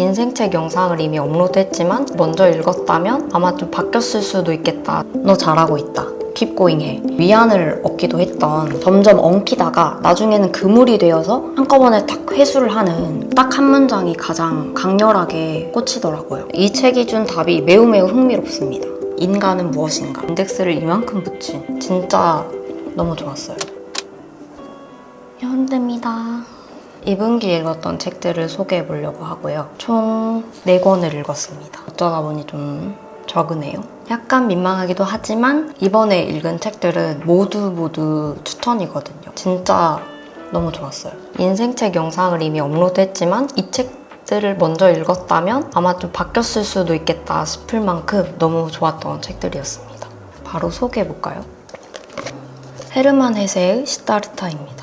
인생책 영상을 이미 업로드했지만 먼저 읽었다면 아마 좀 바뀌었을 수도 있겠다. 너 잘하고 있다. 킵고잉 해. 위안을 얻기도 했던 점점 엉키다가 나중에는 그물이 되어서 한꺼번에 딱 회수를 하는 딱 한 문장이 가장 강렬하게 꽂히더라고요. 이 책이 준 답이 매우 매우 흥미롭습니다. 인간은 무엇인가? 인덱스를 이만큼 붙인 진짜 너무 좋았어요. 현대입니다. 2분기 읽었던 책들을 소개해 보려고 하고요. 총 4권을 읽었습니다. 어쩌다 보니 좀 적으네요. 약간 민망하기도 하지만 이번에 읽은 책들은 모두 모두 추천이거든요. 진짜 너무 좋았어요. 인생책 영상을 이미 업로드했지만 이 책들을 먼저 읽었다면 아마 좀 바뀌었을 수도 있겠다 싶을 만큼 너무 좋았던 책들이었습니다. 바로 소개해 볼까요? 헤르만 헤세의 시타르타입니다.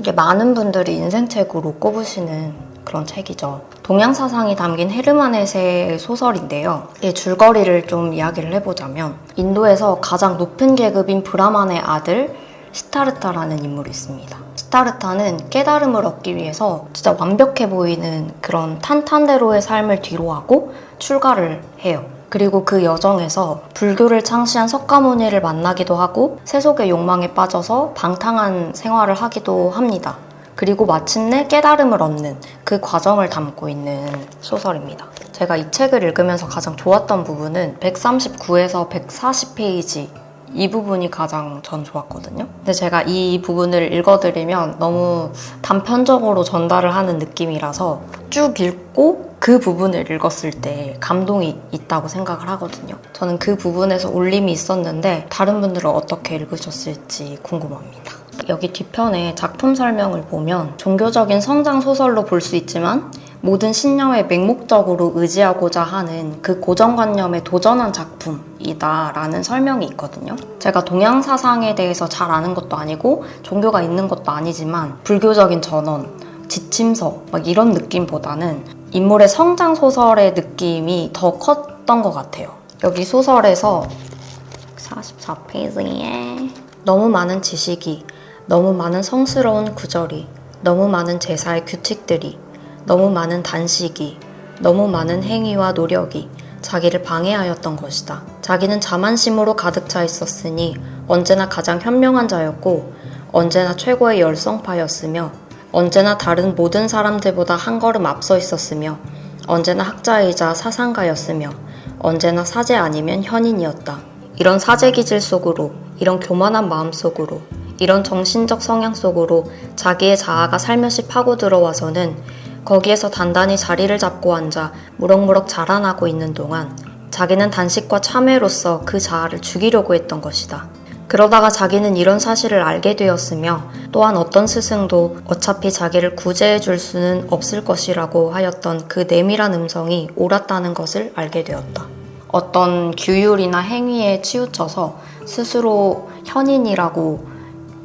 이게 많은 분들이 인생책으로 꼽으시는 그런 책이죠. 동양 사상이 담긴 헤르만 헤세의 소설인데요. 이 줄거리를 좀 이야기를 해보자면 인도에서 가장 높은 계급인 브라만의 아들 시타르타라는 인물이 있습니다. 시타르타는 깨달음을 얻기 위해서 진짜 완벽해 보이는 그런 탄탄대로의 삶을 뒤로하고 출가를 해요. 그리고 그 여정에서 불교를 창시한 석가모니를 만나기도 하고 세속의 욕망에 빠져서 방탕한 생활을 하기도 합니다. 그리고 마침내 깨달음을 얻는 그 과정을 담고 있는 소설입니다. 제가 이 책을 읽으면서 가장 좋았던 부분은 139에서 140페이지 이 부분이 가장 전 좋았거든요. 근데 제가 이 부분을 읽어드리면 너무 단편적으로 전달을 하는 느낌이라서 쭉 읽고 그 부분을 읽었을 때 감동이 있다고 생각을 하거든요. 저는 그 부분에서 울림이 있었는데 다른 분들은 어떻게 읽으셨을지 궁금합니다. 여기 뒤편에 작품 설명을 보면 종교적인 성장 소설로 볼 수 있지만 모든 신념에 맹목적으로 의지하고자 하는 그 고정관념에 도전한 작품이다라는 설명이 있거든요. 제가 동양 사상에 대해서 잘 아는 것도 아니고 종교가 있는 것도 아니지만 불교적인 전원, 지침서 막 이런 느낌보다는 인물의 성장 소설의 느낌이 더 컸던 것 같아요. 여기 소설에서 44페이지에 너무 많은 지식이, 너무 많은 성스러운 구절이, 너무 많은 제사의 규칙들이, 너무 많은 단식이, 너무 많은 행위와 노력이 자기를 방해하였던 것이다. 자기는 자만심으로 가득 차 있었으니 언제나 가장 현명한 자였고, 언제나 최고의 열성파였으며, 언제나 다른 모든 사람들보다 한 걸음 앞서 있었으며, 언제나 학자이자 사상가였으며, 언제나 사제 아니면 현인이었다. 이런 사제 기질 속으로, 이런 교만한 마음 속으로, 이런 정신적 성향 속으로 자기의 자아가 살며시 파고 들어와서는 거기에서 단단히 자리를 잡고 앉아 무럭무럭 자라나고 있는 동안 자기는 단식과 참회로서 그 자아를 죽이려고 했던 것이다. 그러다가 자기는 이런 사실을 알게 되었으며 또한 어떤 스승도 어차피 자기를 구제해 줄 수는 없을 것이라고 하였던 그 내밀한 음성이 옳았다는 것을 알게 되었다. 어떤 규율이나 행위에 치우쳐서 스스로 현인이라고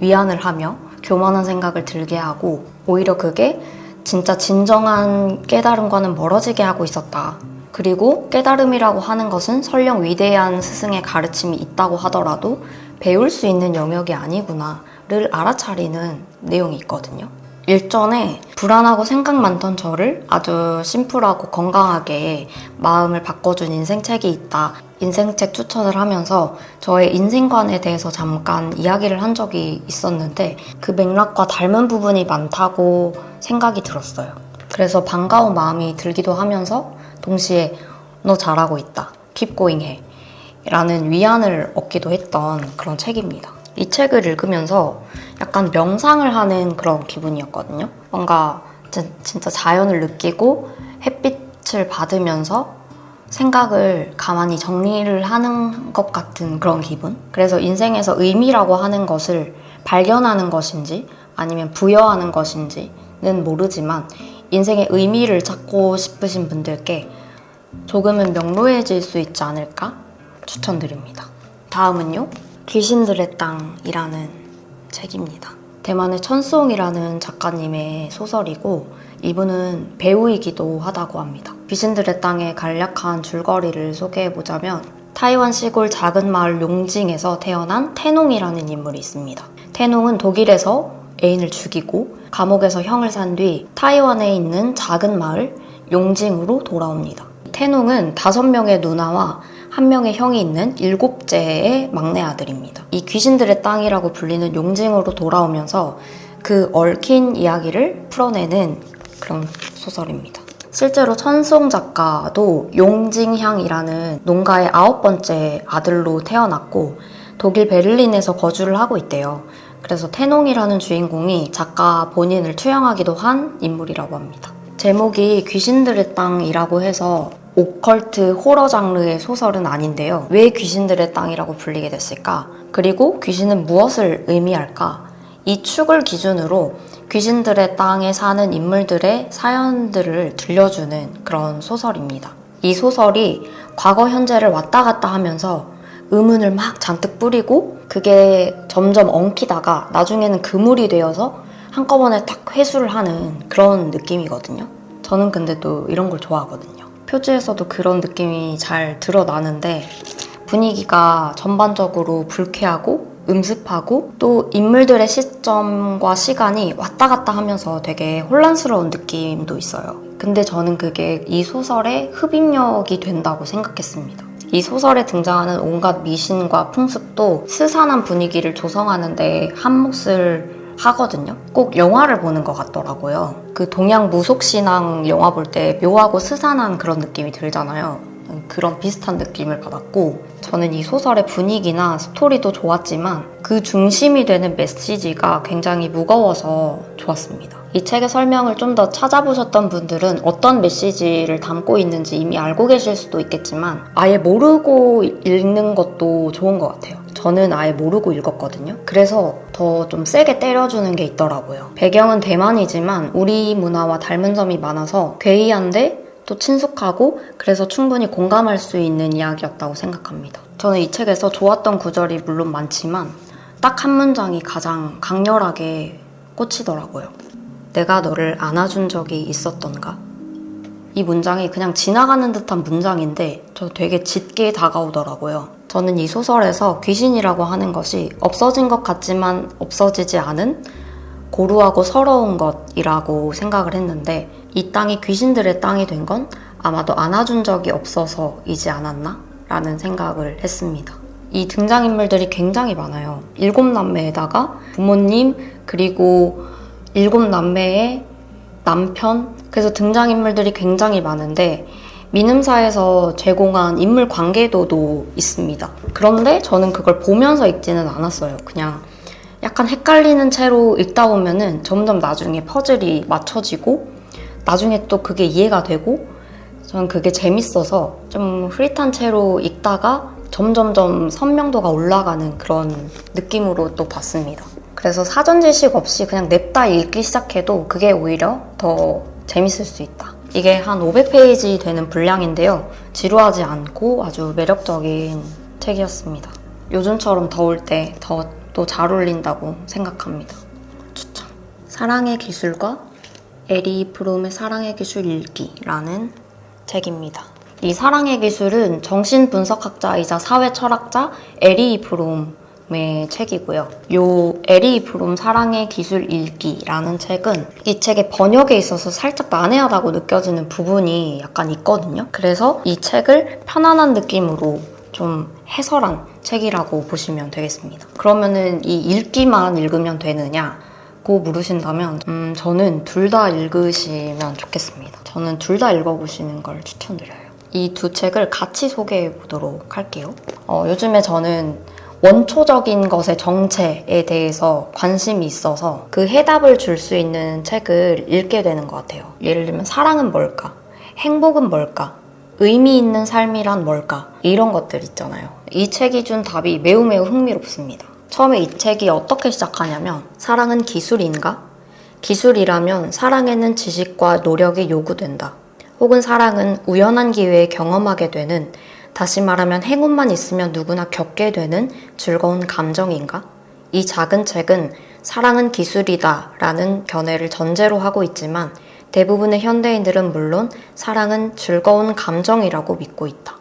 위안을 하며 교만한 생각을 들게 하고 오히려 그게 진짜 진정한 깨달음과는 멀어지게 하고 있었다. 그리고 깨달음이라고 하는 것은 설령 위대한 스승의 가르침이 있다고 하더라도 배울 수 있는 영역이 아니구나를 알아차리는 내용이 있거든요. 일전에 불안하고 생각 많던 저를 아주 심플하고 건강하게 마음을 바꿔준 인생책이 있다. 인생책 추천을 하면서 저의 인생관에 대해서 잠깐 이야기를 한 적이 있었는데 그 맥락과 닮은 부분이 많다고 생각이 들었어요. 그래서 반가운 마음이 들기도 하면서 동시에 너 잘하고 있다. Keep going 해. 라는 위안을 얻기도 했던 그런 책입니다. 이 책을 읽으면서 약간 명상을 하는 그런 기분이었거든요. 뭔가 진- 진짜 자연을 느끼고 햇빛을 받으면서 생각을 가만히 정리를 하는 것 같은 그런 기분? 그래서 인생에서 의미라고 하는 것을 발견하는 것인지 아니면 부여하는 것인지는 모르지만 인생의 의미를 찾고 싶으신 분들께 조금은 명료해질 수 있지 않을까 추천드립니다. 다음은요. 귀신들의 땅이라는 책입니다. 대만의 천송이라는 작가님의 소설이고 이분은 배우이기도 하다고 합니다. 귀신들의 땅의 간략한 줄거리를 소개해보자면 타이완 시골 작은 마을 용징에서 태어난 태농이라는 인물이 있습니다. 태농은 독일에서 애인을 죽이고 감옥에서 형을 산 뒤 타이완에 있는 작은 마을 용징으로 돌아옵니다. 태농은 다섯 명의 누나와 한 명의 형이 있는 일곱째의 막내 아들입니다. 이 귀신들의 땅이라고 불리는 용징으로 돌아오면서 그 얽힌 이야기를 풀어내는 그런 소설입니다. 실제로 천송 작가도 용징향이라는 농가의 아홉 번째 아들로 태어났고 독일 베를린에서 거주를 하고 있대요. 그래서 태농이라는 주인공이 작가 본인을 투영하기도 한 인물이라고 합니다. 제목이 귀신들의 땅이라고 해서 오컬트 호러 장르의 소설은 아닌데요. 왜 귀신들의 땅이라고 불리게 됐을까? 그리고 귀신은 무엇을 의미할까? 이 축을 기준으로 귀신들의 땅에 사는 인물들의 사연들을 들려주는 그런 소설입니다. 이 소설이 과거, 현재를 왔다 갔다 하면서 의문을 막 잔뜩 뿌리고 그게 점점 엉키다가 나중에는 그물이 되어서 한꺼번에 딱 회수를 하는 그런 느낌이거든요. 저는 근데 또 이런 걸 좋아하거든요. 표지에서도 그런 느낌이 잘 드러나는데 분위기가 전반적으로 불쾌하고 음습하고 또 인물들의 시점과 시간이 왔다 갔다 하면서 되게 혼란스러운 느낌도 있어요. 근데 저는 그게 이 소설의 흡입력이 된다고 생각했습니다. 이 소설에 등장하는 온갖 미신과 풍습도 스산한 분위기를 조성하는데 한 몫을 하거든요. 꼭 영화를 보는 것 같더라고요. 그 동양 무속신앙 영화 볼 때 묘하고 스산한 그런 느낌이 들잖아요. 그런 비슷한 느낌을 받았고 저는 이 소설의 분위기나 스토리도 좋았지만 그 중심이 되는 메시지가 굉장히 무거워서 좋았습니다. 이 책의 설명을 좀 더 찾아보셨던 분들은 어떤 메시지를 담고 있는지 이미 알고 계실 수도 있겠지만 아예 모르고 읽는 것도 좋은 것 같아요. 저는 아예 모르고 읽었거든요. 그래서 더 좀 세게 때려주는 게 있더라고요. 배경은 대만이지만 우리 문화와 닮은 점이 많아서 괴이한데 또 친숙하고 그래서 충분히 공감할 수 있는 이야기였다고 생각합니다. 저는 이 책에서 좋았던 구절이 물론 많지만 딱 한 문장이 가장 강렬하게 꽂히더라고요. 내가 너를 안아준 적이 있었던가? 이 문장이 그냥 지나가는 듯한 문장인데 저 되게 짙게 다가오더라고요. 저는 이 소설에서 귀신이라고 하는 것이 없어진 것 같지만 없어지지 않은 고루하고 서러운 것이라고 생각을 했는데 이 땅이 귀신들의 땅이 된 건 아마도 안아준 적이 없어서이지 않았나? 라는 생각을 했습니다. 이 등장인물들이 굉장히 많아요. 일곱 남매에다가 부모님, 그리고 일곱 남매의 남편, 그래서 등장인물들이 굉장히 많은데 민음사에서 제공한 인물 관계도도 있습니다. 그런데 저는 그걸 보면서 읽지는 않았어요. 그냥 약간 헷갈리는 채로 읽다 보면은 점점 나중에 퍼즐이 맞춰지고 나중에 또 그게 이해가 되고 저는 그게 재밌어서 좀 흐릿한 채로 읽다가 점점점 선명도가 올라가는 그런 느낌으로 또 봤습니다. 그래서 사전 지식 없이 그냥 냅다 읽기 시작해도 그게 오히려 더 재밌을 수 있다. 이게 한 500페이지 되는 분량인데요. 지루하지 않고 아주 매력적인 책이었습니다. 요즘처럼 더울 때 더 또 잘 어울린다고 생각합니다. 추천. 사랑의 기술과 에리 프롬의 사랑의 기술 읽기라는 책입니다. 이 사랑의 기술은 정신분석학자이자 사회철학자 에리 프롬 의 책이고요. 요 에리 프롬 사랑의 기술 읽기라는 책은 이 책의 번역에 있어서 살짝 난해하다고 느껴지는 부분이 약간 있거든요. 그래서 이 책을 편안한 느낌으로 좀 해설한 책이라고 보시면 되겠습니다. 그러면은 이 읽기만 읽으면 되느냐? 고 물으신다면 음, 저는 둘 다 읽으시면 좋겠습니다. 저는 둘 다 읽어보시는 걸 추천드려요. 이 두 책을 같이 소개해 보도록 할게요. 어, 요즘에 저는 원초적인 것의 정체에 대해서 관심이 있어서 그 해답을 줄 수 있는 책을 읽게 되는 것 같아요. 예를 들면 사랑은 뭘까? 행복은 뭘까? 의미 있는 삶이란 뭘까? 이런 것들 있잖아요. 이 책이 준 답이 매우 매우 흥미롭습니다. 처음에 이 책이 어떻게 시작하냐면 사랑은 기술인가? 기술이라면 사랑에는 지식과 노력이 요구된다. 혹은 사랑은 우연한 기회에 경험하게 되는 다시 말하면 행운만 있으면 누구나 겪게 되는 즐거운 감정인가? 이 작은 책은 사랑은 기술이다 라는 견해를 전제로 하고 있지만 대부분의 현대인들은 물론 사랑은 즐거운 감정이라고 믿고 있다.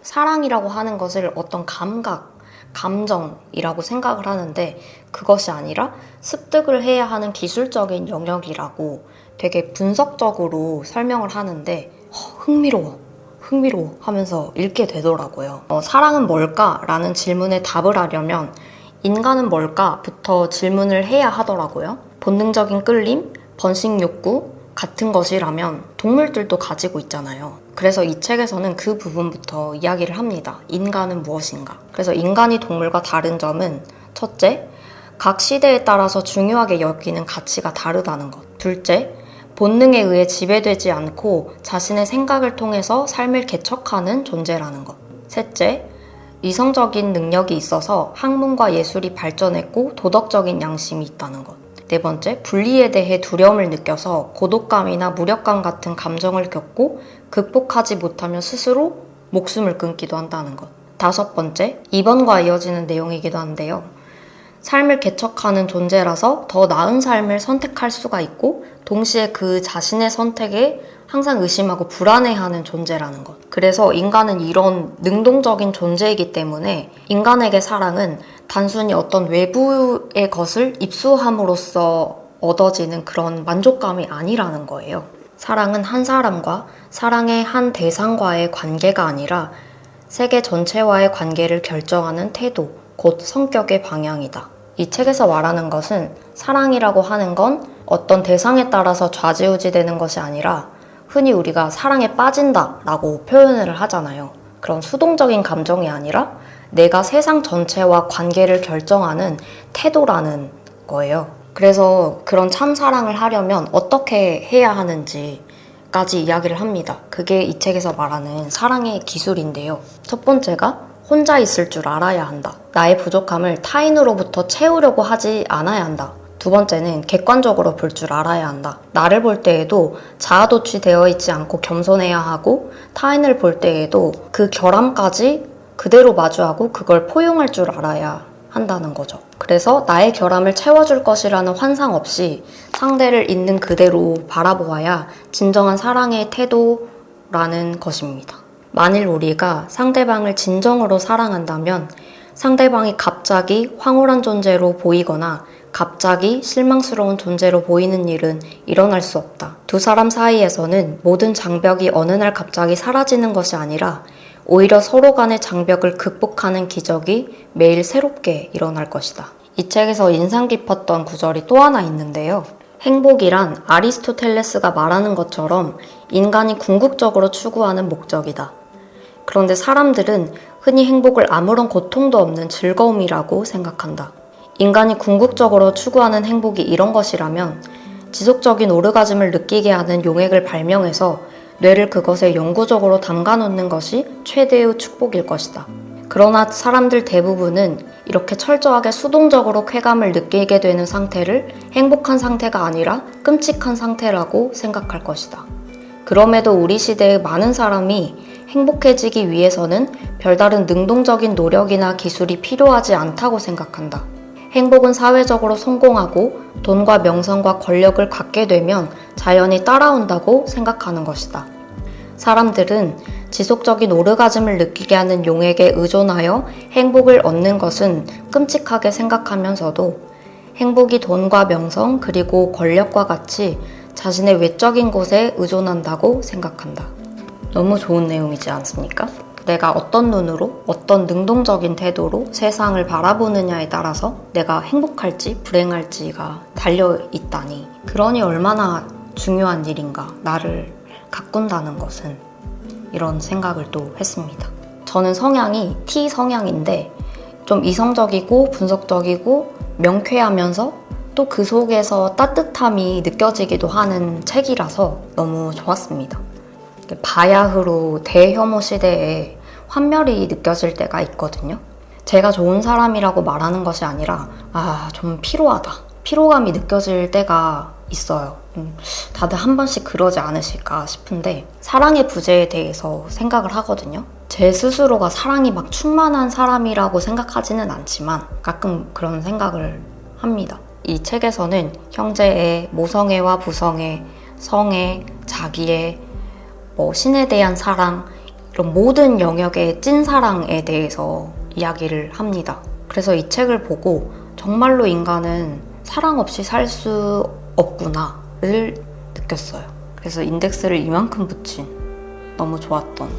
사랑이라고 하는 것을 어떤 감각, 감정이라고 생각을 하는데 그것이 아니라 습득을 해야 하는 기술적인 영역이라고 되게 분석적으로 설명을 하는데 허, 흥미로워, 흥미로워 하면서 읽게 되더라고요. 어, 사랑은 뭘까? 라는 질문에 답을 하려면 인간은 뭘까?부터 질문을 해야 하더라고요. 본능적인 끌림, 번식 욕구 같은 것이라면 동물들도 가지고 있잖아요. 그래서 이 책에서는 그 부분부터 이야기를 합니다. 인간은 무엇인가? 그래서 인간이 동물과 다른 점은 첫째, 각 시대에 따라서 중요하게 여기는 가치가 다르다는 것. 둘째, 본능에 의해 지배되지 않고 자신의 생각을 통해서 삶을 개척하는 존재라는 것. 셋째, 이성적인 능력이 있어서 학문과 예술이 발전했고 도덕적인 양심이 있다는 것. 네 번째, 분리에 대해 두려움을 느껴서 고독감이나 무력감 같은 감정을 겪고 극복하지 못하면 스스로 목숨을 끊기도 한다는 것. 다섯 번째, 2번과 이어지는 내용이기도 한데요. 삶을 개척하는 존재라서 더 나은 삶을 선택할 수가 있고 동시에 그 자신의 선택에 항상 의심하고 불안해하는 존재라는 것. 그래서 인간은 이런 능동적인 존재이기 때문에 인간에게 사랑은 단순히 어떤 외부의 것을 입수함으로써 얻어지는 그런 만족감이 아니라는 거예요. 사랑은 한 사람과 사랑의 한 대상과의 관계가 아니라 세계 전체와의 관계를 결정하는 태도, 곧 성격의 방향이다. 이 책에서 말하는 것은 사랑이라고 하는 건 어떤 대상에 따라서 좌지우지 되는 것이 아니라 흔히 우리가 사랑에 빠진다 라고 표현을 하잖아요. 그런 수동적인 감정이 아니라 내가 세상 전체와 관계를 결정하는 태도라는 거예요. 그래서 그런 참 사랑을 하려면 어떻게 해야 하는지 까지 이야기를 합니다. 그게 이 책에서 말하는 사랑의 기술인데요. 첫 번째가 혼자 있을 줄 알아야 한다. 나의 부족함을 타인으로부터 채우려고 하지 않아야 한다. 두 번째는 객관적으로 볼 줄 알아야 한다. 나를 볼 때에도 자아도취되어 있지 않고 겸손해야 하고 타인을 볼 때에도 그 결함까지 그대로 마주하고 그걸 포용할 줄 알아야 한다는 거죠. 그래서 나의 결함을 채워줄 것이라는 환상 없이 상대를 있는 그대로 바라보아야 진정한 사랑의 태도라는 것입니다. 만일 우리가 상대방을 진정으로 사랑한다면 상대방이 갑자기 황홀한 존재로 보이거나 갑자기 실망스러운 존재로 보이는 일은 일어날 수 없다. 두 사람 사이에서는 모든 장벽이 어느 날 갑자기 사라지는 것이 아니라 오히려 서로 간의 장벽을 극복하는 기적이 매일 새롭게 일어날 것이다. 이 책에서 인상 깊었던 구절이 또 하나 있는데요. 행복이란 아리스토텔레스가 말하는 것처럼 인간이 궁극적으로 추구하는 목적이다. 그런데 사람들은 흔히 행복을 아무런 고통도 없는 즐거움이라고 생각한다. 인간이 궁극적으로 추구하는 행복이 이런 것이라면 지속적인 오르가즘을 느끼게 하는 용액을 발명해서 뇌를 그것에 영구적으로 담가 놓는 것이 최대의 축복일 것이다. 그러나 사람들 대부분은 이렇게 철저하게 수동적으로 쾌감을 느끼게 되는 상태를 행복한 상태가 아니라 끔찍한 상태라고 생각할 것이다. 그럼에도 우리 시대의 많은 사람이 행복해지기 위해서는 별다른 능동적인 노력이나 기술이 필요하지 않다고 생각한다. 행복은 사회적으로 성공하고 돈과 명성과 권력을 갖게 되면 자연히 따라온다고 생각하는 것이다. 사람들은 지속적인 오르가즘을 느끼게 하는 용액에 의존하여 행복을 얻는 것은 끔찍하게 생각하면서도 행복이 돈과 명성 그리고 권력과 같이 자신의 외적인 곳에 의존한다고 생각한다. 너무 좋은 내용이지 않습니까? 내가 어떤 눈으로, 어떤 능동적인 태도로 세상을 바라보느냐에 따라서 내가 행복할지 불행할지가 달려 있다니. 그러니 얼마나 중요한 일인가. 나를 가꾼다는 것은. 이런 생각을 또 했습니다. 저는 성향이 T 성향인데 좀 이성적이고 분석적이고 명쾌하면서 또 그 속에서 따뜻함이 느껴지기도 하는 책이라서 너무 좋았습니다. 바야흐로 대혐오 시대에 환멸이 느껴질 때가 있거든요. 제가 좋은 사람이라고 말하는 것이 아니라, 아, 좀 피로하다. 피로감이 느껴질 때가 있어요. 음, 다들 한 번씩 그러지 않으실까 싶은데, 사랑의 부재에 대해서 생각을 하거든요. 제 스스로가 사랑이 막 충만한 사람이라고 생각하지는 않지만, 가끔 그런 생각을 합니다. 이 책에서는 형제의 모성애와 부성애, 성애, 자기의 뭐 신에 대한 사랑 이런 모든 영역의 찐사랑에 대해서 이야기를 합니다. 그래서 이 책을 보고 정말로 인간은 사랑 없이 살 수 없구나를 바뀌었어요. 그래서 인덱스를 이만큼 붙인 너무 좋았던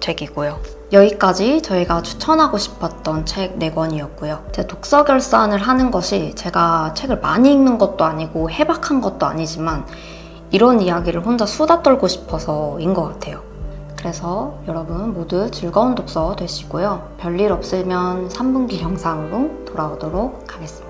책이고요. 여기까지 저희가 추천하고 싶었던 책 4권이었고요. 제 독서 결산을 하는 것이 제가 책을 많이 읽는 것도 아니고 해박한 것도 아니지만 이런 이야기를 혼자 수다 떨고 싶어서인 것 같아요. 그래서 여러분 모두 즐거운 독서 되시고요. 별일 없으면 3분기 영상으로 돌아오도록 하겠습니다.